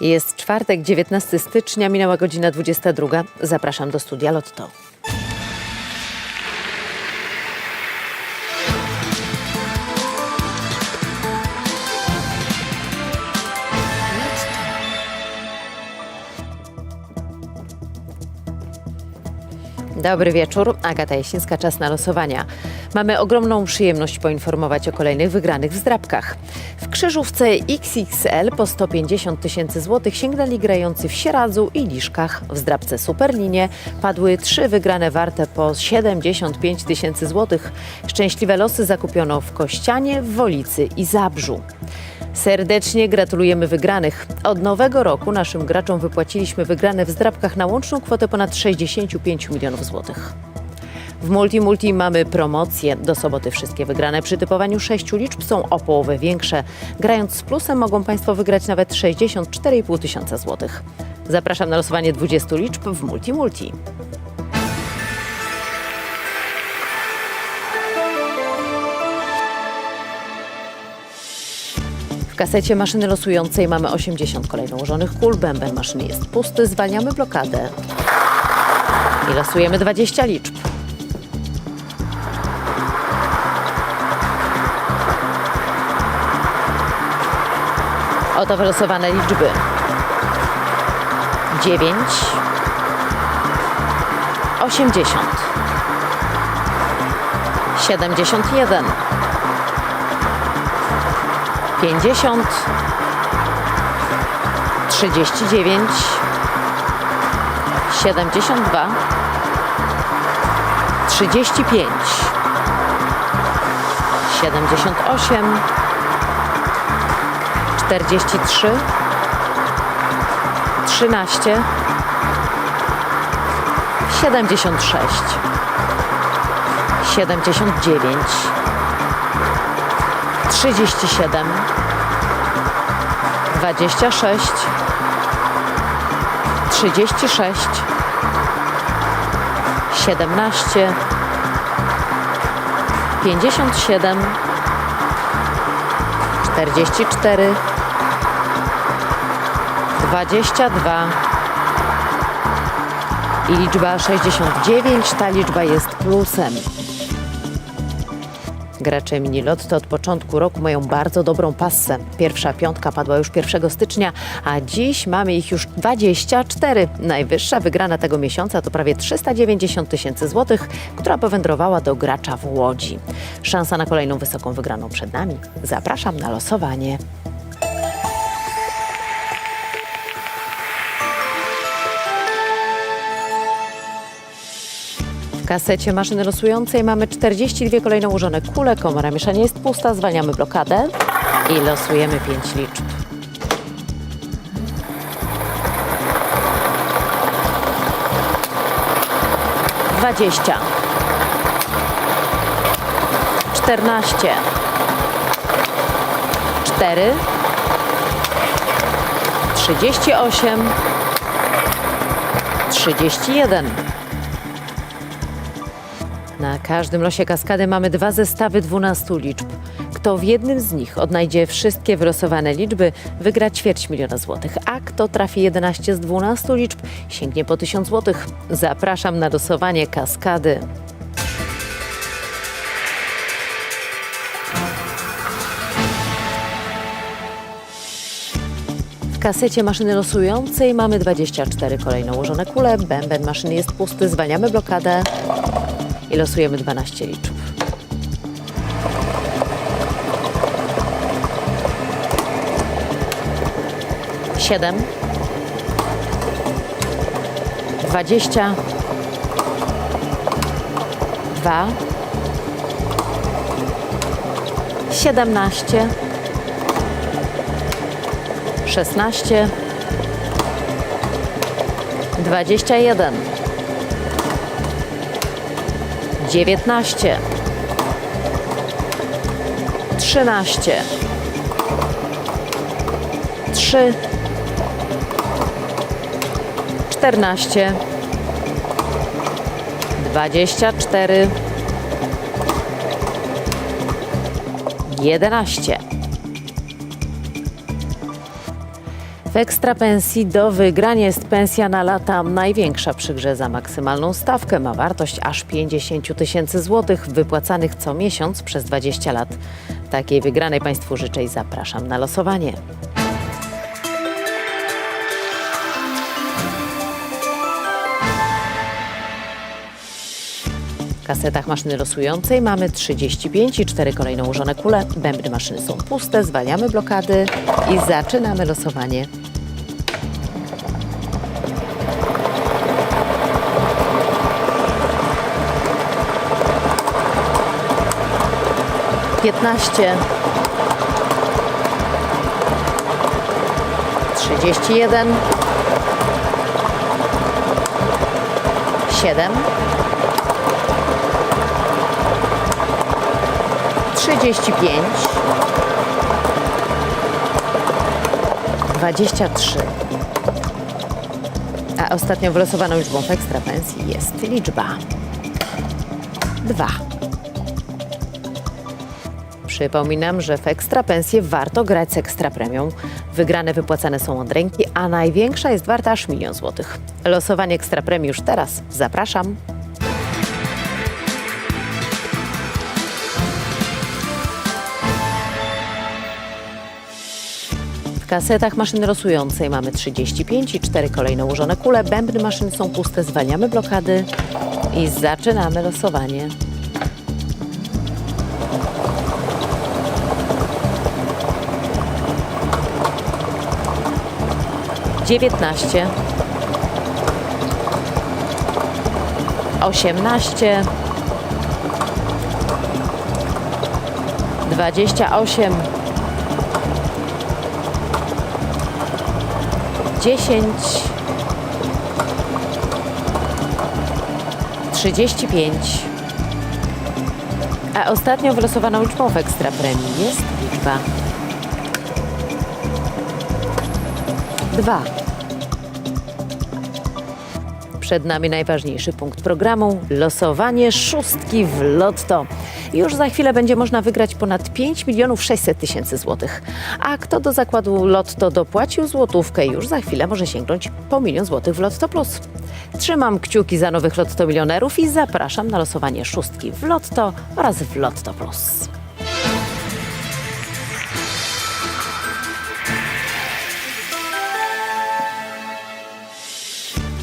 Jest czwartek, 19 stycznia, minęła godzina 22. Zapraszam do studia Lotto. Dobry wieczór, Agata Jasińska, czas na losowania. Mamy ogromną przyjemność poinformować o kolejnych wygranych w zdrabkach. W krzyżówce XXL po 150 tysięcy złotych sięgnęli grający w Sieradzu i Liszkach. W zdrabce Superlinie padły trzy wygrane warte po 75 tysięcy złotych. Szczęśliwe losy zakupiono w Kościanie, w Wolicy i Zabrzu. Serdecznie gratulujemy wygranych. Od nowego roku naszym graczom wypłaciliśmy wygrane w zdrabkach na łączną kwotę ponad 65 milionów złotych. W Multi Multi mamy promocję. Do soboty wszystkie wygrane przy typowaniu sześciu liczb są o połowę większe. Grając z plusem mogą Państwo wygrać nawet 64,5 tysiąca złotych. Zapraszam na losowanie 20 liczb w Multi Multi. W kasecie maszyny losującej mamy 80 kolejno ułożonych kul. Bęben maszyny jest pusty. Zwalniamy blokadę. I losujemy 20 liczb. Oto wylosowane liczby. 9 80 71 50 39 72 35 78 43 13 76 79 37 26 36 17 57 44 22 i liczba 69, ta liczba jest plusem. Gracze mini Lotto od początku roku mają bardzo dobrą passę. Pierwsza piątka padła już 1 stycznia, a dziś mamy ich już 24. Najwyższa wygrana tego miesiąca to prawie 390 tysięcy złotych, która powędrowała do gracza w Łodzi. Szansa na kolejną wysoką wygraną przed nami. Zapraszam na losowanie. Kasecie maszyny losującej mamy 42 kolejno ułożone kule, komora mieszania jest pusta, zwalniamy blokadę i losujemy 5 liczb. Dwadzieścia. Czternaście. Cztery. Trzydzieści osiem. Trzydzieści jeden. Na każdym losie kaskady mamy dwa zestawy 12 liczb. Kto w jednym z nich odnajdzie wszystkie wylosowane liczby, wygra ćwierć miliona złotych, a kto trafi 11 z 12 liczb, sięgnie po 1000 złotych. Zapraszam na losowanie kaskady. W kasecie maszyny losującej mamy 24 kolejno ułożone kule, bęben maszyny jest pusty, zwalniamy blokadę i losujemy 12 liczb. Siedem. Dwadzieścia. Dwa. Siedemnaście. Szesnaście. Dwadzieścia jeden. 19 13 3 14 24 11 ekstra pensji do wygrania jest pensja na lata największa przy grze za maksymalną stawkę. Ma wartość aż 50 tysięcy złotych wypłacanych co miesiąc przez 20 lat. Takiej wygranej Państwu życzę i zapraszam na losowanie. Kasetach maszyny losującej mamy 35 i 4 kolejno ułożone kule. Bębny maszyny są puste, zwalniamy blokady i zaczynamy losowanie. Piętnaście. Trzydzieści jeden. Siedem. 35 23 A ostatnio wylosowaną liczbą w ekstra pensji jest liczba 2 Przypominam, że w ekstra pensję warto grać z ekstra premią. Wygrane wypłacane są od ręki, a największa jest warta aż milion złotych. Losowanie ekstra premii już teraz. Zapraszam. Kasetach maszyny losującej mamy 35 i 4 kolejno ułożone kule. Bębny maszyny są puste, zwalniamy blokady i zaczynamy losowanie. Dziewiętnaście. Osiemnaście. Dwadzieścia osiem. 10 35 A ostatnią wylosowaną liczbą w ekstra premii jest liczba 2 Przed nami najważniejszy punkt programu losowanie szóstki w lotto. Już za chwilę będzie można wygrać ponad 5 milionów 600 tysięcy złotych. A kto do zakładu Lotto dopłacił złotówkę, już za chwilę może sięgnąć po milion złotych w Lotto Plus. Trzymam kciuki za nowych Lotto milionerów i zapraszam na losowanie szóstki w Lotto oraz w Lotto Plus.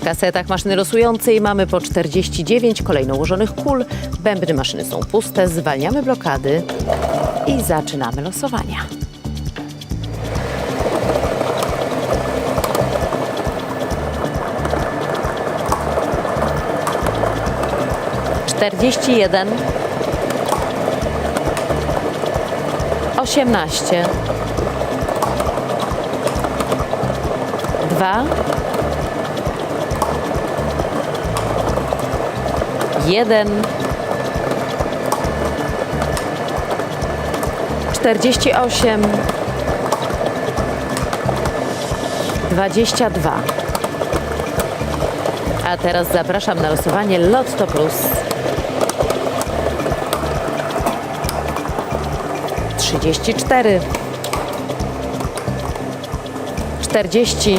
W kasetach maszyny losującej mamy po 49 kolejno ułożonych kul. Bębny maszyny są puste, zwalniamy blokady i zaczynamy losowania. Czterdzieści jeden, osiemnaście, dwa. 1. 48. 22. A teraz zapraszam na losowanie Lotto Plus. 34. 40.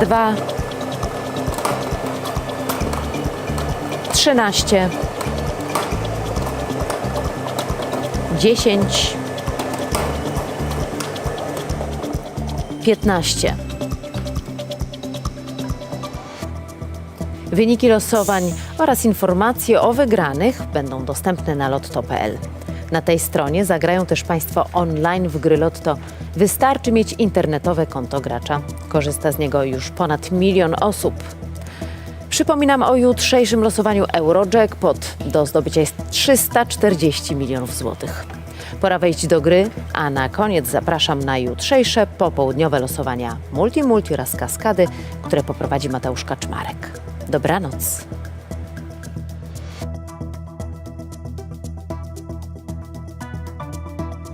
2. 13 10 15 Wyniki losowań oraz informacje o wygranych będą dostępne na lotto.pl. Na tej stronie zagrają też Państwo online w gry Lotto. Wystarczy mieć internetowe konto gracza. Korzysta z niego już ponad milion osób. Przypominam o jutrzejszym losowaniu Eurojackpot. Do zdobycia jest 340 milionów złotych. Pora wejść do gry, a na koniec zapraszam na jutrzejsze popołudniowe losowania Multi Multi oraz Kaskady, które poprowadzi Mateusz Kaczmarek. Dobranoc.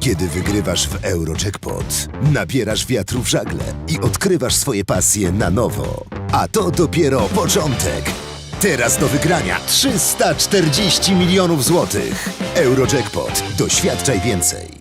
Kiedy wygrywasz w Eurojackpot, nabierasz wiatru w żagle i odkrywasz swoje pasje na nowo. A to dopiero początek. Teraz do wygrania 340 milionów złotych. Eurojackpot. Doświadczaj więcej.